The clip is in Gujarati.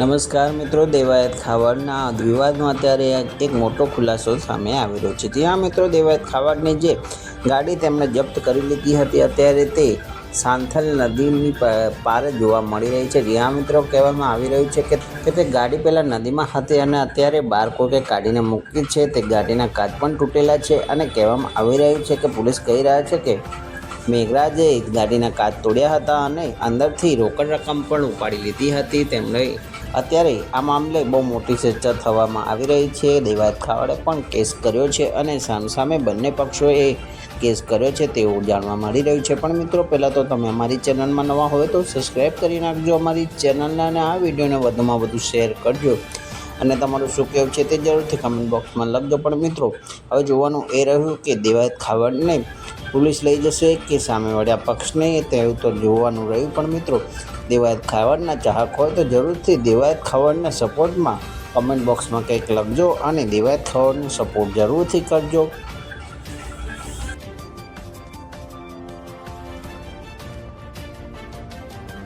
નમસ્કાર મિત્રો, દેવાયત ખાવડના વિવાદમાં અત્યારે એક મોટો ખુલાસો સામે આવી રહ્યો છે. ત્યાં મિત્રો, દેવાયત ખાવડની જે ગાડી તેમણે જપ્ત કરી લીધી હતી, અત્યારે તે સાંથલ નદીની પારે જોવા મળી રહી છે. જ્યાં મિત્રો, કહેવામાં આવી રહ્યું છે કે તે ગાડી પહેલાં નદીમાં હતી અને અત્યારે બારકોકે કાઢીને મૂકી છે. તે ગાડીના કાચ પણ તૂટેલા છે અને કહેવામાં આવી રહ્યું છે કે પોલીસ કહી રહ્યા છે કે મેઘરાજે ગાડીના કાચ તોડ્યા હતા અને અંદરથી રોકડ રકમ પણ ઉપાડી લીધી હતી. તેમણે અત્યારે આ મામલે બહુ મોટી ચર્ચા થવામાં આવી રહી છે. દેવાયત ખાવાડે પણ કેસ કર્યો છે અને સામસામે બંને પક્ષોએ કેસ કર્યો છે તેવું જાણવા મળી રહ્યું છે. પણ મિત્રો, પહેલાં તો તમે અમારી ચેનલમાં નવા હોય તો સબસ્ક્રાઈબ કરી નાખજો અમારી ચેનલને અને આ વિડીયોને વધુમાં વધુ શેર કરજો. અને તમારું શું કહેવું છે તે જરૂરથી કમેન્ટ બોક્સમાં લખજો. પણ મિત્રો, હવે જોવાનું એ રહ્યું કે દેવાયત ખાવડને પોલીસ લઈ જશે કે સામેવાળા પક્ષને તેવું તો જોવાનું રહ્યું. પણ મિત્રો, દેવાયત ખાવડના ચાહક હોય તો જરૂરથી દેવાયત ખાવડના સપોર્ટમાં કમેન્ટ બોક્સમાં કંઈક લખજો અને દેવાયત ખાવડનો સપોર્ટ જરૂરથી કરજો.